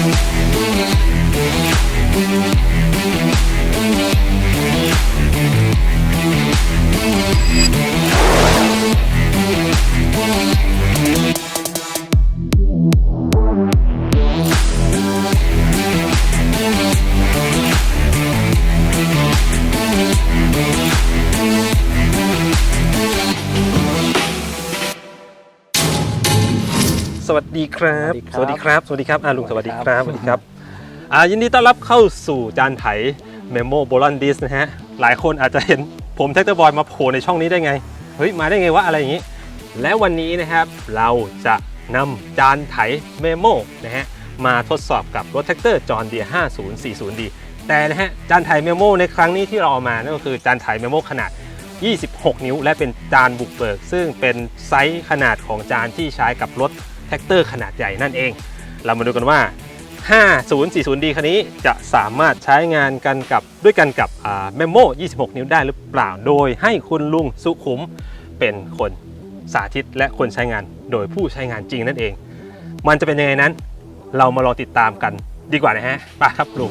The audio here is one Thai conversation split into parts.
ส สดีครับสวัสดีครับ สวัสดีครับ สวัสดีครับอ่าลุงสวัสดีครับครับ สวัสดีครับอ่ายินดีต้อนรับเข้าสู่จานไถเมโมโบลอนดิสนะฮะ หลายคนอาจจะเห็นผมแท็กเตอร์บอยมาโผล่ในช่องนี้ได้ไง เฮ้ย มาได้ไงวะอะไรอย่างนี้ และวันนี้นะครับเราจะนำจานไถเมโมนะฮะมาทดสอบกับรถแท็กเตอร์จอห์นเดีย 5040D แต่นะฮะจานไถเมโมในครั้งนี้ที่เราเอามานั่นก็คือจานไถเมโมขนาด 26 นิ้ว และเป็นจานบุกเบิก ซึ่งเป็นไซส์ขนาดของจานที่ใช้กับรถ แท็กเตอร์ขนาดใหญ่นั่นเอง เรามาดูกันว่า 5040D คันนี้จะสามารถใช้งานกันกับด้วยกันกับเมมโม26 นิ้วได้หรือเปล่า โดยให้คุณลุงสุขุมเป็นคนสาธิตและคนใช้งานโดยผู้ใช้งานจริงนั่นเอง มันจะเป็นยังไงนั้น เรามารอติดตามกันดีกว่านะฮะไปครับลุง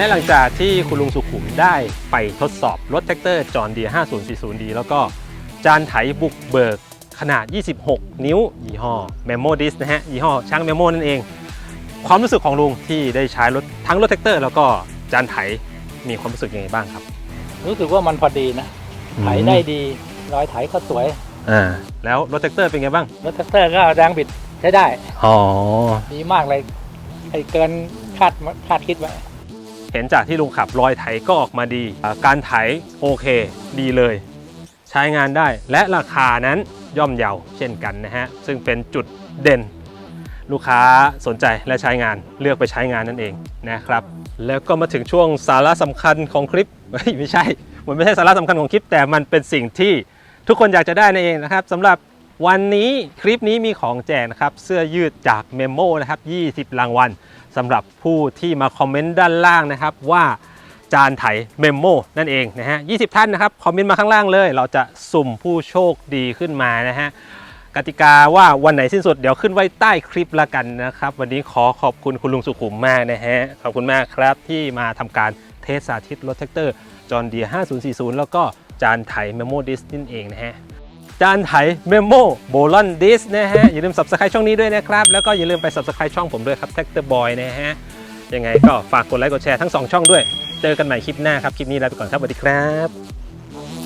และหลังจากที่คุณลุงสุขุมได้ไปทดสอบรถแท็กเตอร์จอห์นเดีย 5040D แล้วก็จานไถบุกเบิกขนาด 26 นิ้ว ยี่ห้อ Memo Disc นะฮะ ยี่ห้อช่าง Memo นั่นเอง ความรู้สึกของลุงที่ได้ใช้รถทั้งรถแท็กเตอร์ แล้วก็จานไถมีความรู้สึกยังไงบ้างครับ รู้สึกว่ามันพอดีนะอืมไถได้ดี รอยไถก็สวย อ่า แล้วรถแท็กเตอร์เป็นไงบ้าง รถแท็กเตอร์ก็แรงบิดใช้ได้ อ๋อ ดีมากเลยไอ้เกินคาดคาดคิดไว้ เห็นจากที่ลุงขับรอยไถก็ออกมาดี การไถโอเค ดีเลย ใช้งานได้และราคานั้นย่อมเยาเช่นกันนะฮะ ซึ่งเป็นจุดเด่น ลูกค้าสนใจและใช้งานเลือกไปใช้งานนั่นเองนะครับ แล้วก็มาถึงช่วงสาระสำคัญของคลิปไม่ใช่ มันไม่ใช่สาระสำคัญของคลิป แต่มันเป็นสิ่งที่ทุกคนอยากจะได้นั่นเองนะครับสำหรับวันนี้คลิปนี้มีของแจกนะครับ เสื้อยืดจากเมมโมนะครับ 20 รางวัล สำหรับผู้ที่มาคอมเมนต์ด้านล่างนะครับ ว่าจานไถเมมโมนั่นเองนะฮะ20 ท่านนะครับคอมเมนต์มาข้างล่างเลย เราจะสุ่มผู้โชคดีขึ้นมานะฮะกติกาว่าวันไหนสิ้นสุดเดี๋ยวขึ้นไว้ใต้คลิปละกันนะครับ วันนี้ขอขอบคุณคุณลุงสุขุมมากนะฮะขอบคุณมากครับที่มาทำการเทสสาธิตรถแท็กเตอร์จอห์นเดีย5040 แล้วก็จานไถเมมโมดิสนั่นเองนะฮะ จานไถเมมโมโบลอนดิสนะฮะ อย่าลืม subscribe ช่องนี้ด้วยนะครับ แล้วก็อย่าลืมไป subscribe ช่องผมด้วยครับ Tractor Boy นะฮะ ยังไงก็ฝากกดไลค์กดแชร์ทั้ง 2 ช่องด้วย เจอกันใหม่คลิปหน้าครับ คลิปนี้ลาไปก่อนครับสวัสดีครับ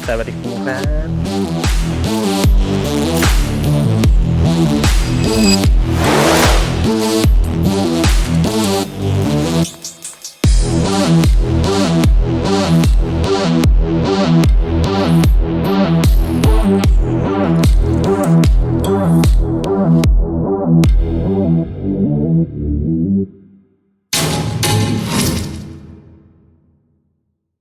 สวัสดีครับ